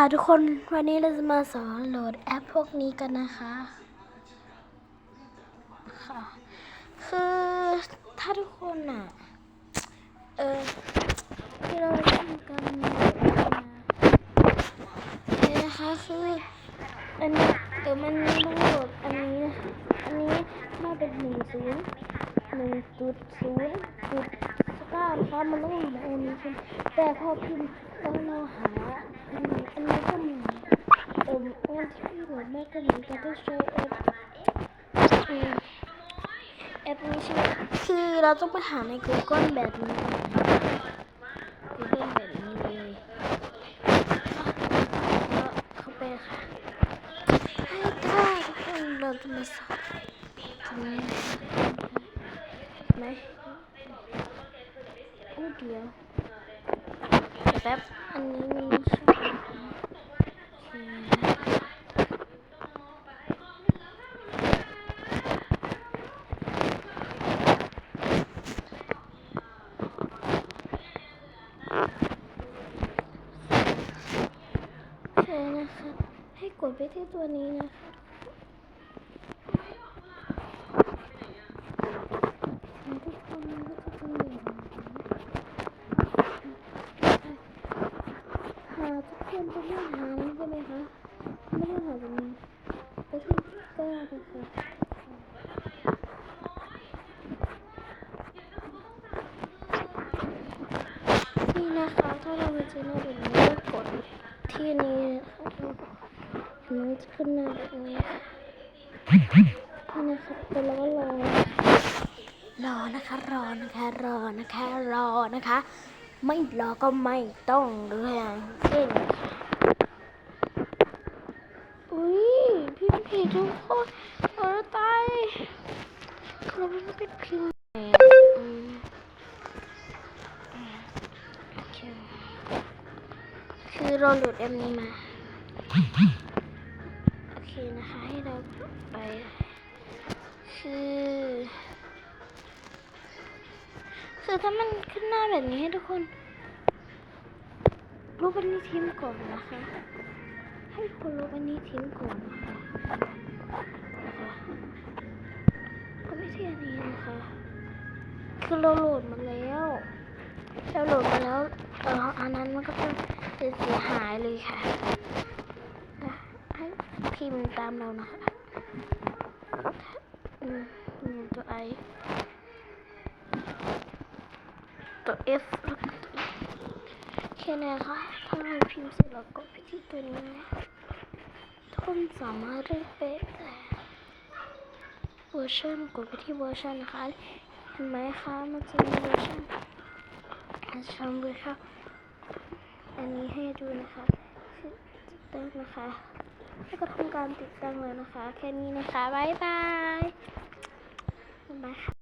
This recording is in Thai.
ค่ะทุกคนวันนี้เราจะมาสอนโหลดแอปพวกนี้กันนะคะค่ะคือถ้าทุกคนอะ เออที่เราทำกันนี่นะคะคืออันนี้เออมันมีต้องโหลดอันนี้อันนี้มาเป็นหนึ่งศูนย์หนึ่งจุดศูนย์จุด เก้านะคมันต้องอยู่ในอันนี้ใช่ไหมแต่พอพิมพ์แล้วเราหาอันนี้อันนี้ก็มีเอออันที่โหลดไม่ก็มีก็ต้องใช้แอปอืมแอปนี้ใช่ไหมคือเราต้องไปหาใน Google แบบนี้ Google แบบนี้เลยแล้วเข้าไปค่ะให้ได้ทุกคนเราจะมาสอนตรงนี้ไหมอู้เดียวเดี๋ยวแป๊บ อันนี้มันไม่ใช่โอเคโอเคนะคะให้กดไปที่ตัวนี้นะคะ ทุกคนมันก็จะเป็นอย่างนี้ หาทุกคนจะไม่หาใช่ไหมคะไม่ต้หาตรงนี้ไปที่แก้วนะคะนี่นะคะถ้าเราไปเจอหน้าแบบนี้ก็กดที่นี้นะคะมันจะขึ้นหน้าแบบนี้ค่ะนี่นะคะกดแล้วก็รอรอนะคะ รอนะคะ รอนะคะ รอนะคะ ไม่รอก็ไม่ต้องเรื่องเก่งค่ะอุ้ยพี่ผีทุกคนเออตายเราไม่เป็นพิมพ์อืมโอเคคือเราหลุดแอปนี้มา โอเคนะคะให้เราไปคือ คือถ้ามันขึ้นหน้าแบบนี้ให้ทุกคนลบอันนี้ทิ้งก่อนนะคะ ให้ทุกคนลบอันนี้ทิ้งก่อนนะคะก็ไม่ใช่อันนี้นะคะคือเราโหลดมาแล้วเราโหลดมาแล้วเอออันนั้นมันก็จะเสียหายเลยค่ะให้พิมพ์ตามเรานะคะอือืมตัวไอ ตัว F แค่นี้ค่ะถ้าเราพิมพ์เสร็จแล้วกดไปที่ตัวนี้นะทุกคนสามารถเลือกเป็นเวอร์ชันกดไปที่เวอร์ชันนะคะเห็นไหมคะมันจะมีเวอร์ชันอันชมเลยค่ะอันนี้ให้ดูนะคะติดตั้งนะคะแล้วก็ทำการติดตั้งเลยนะคะ แค่นี้นะคะ บ๊ายบายบ๊ายบายค่ะ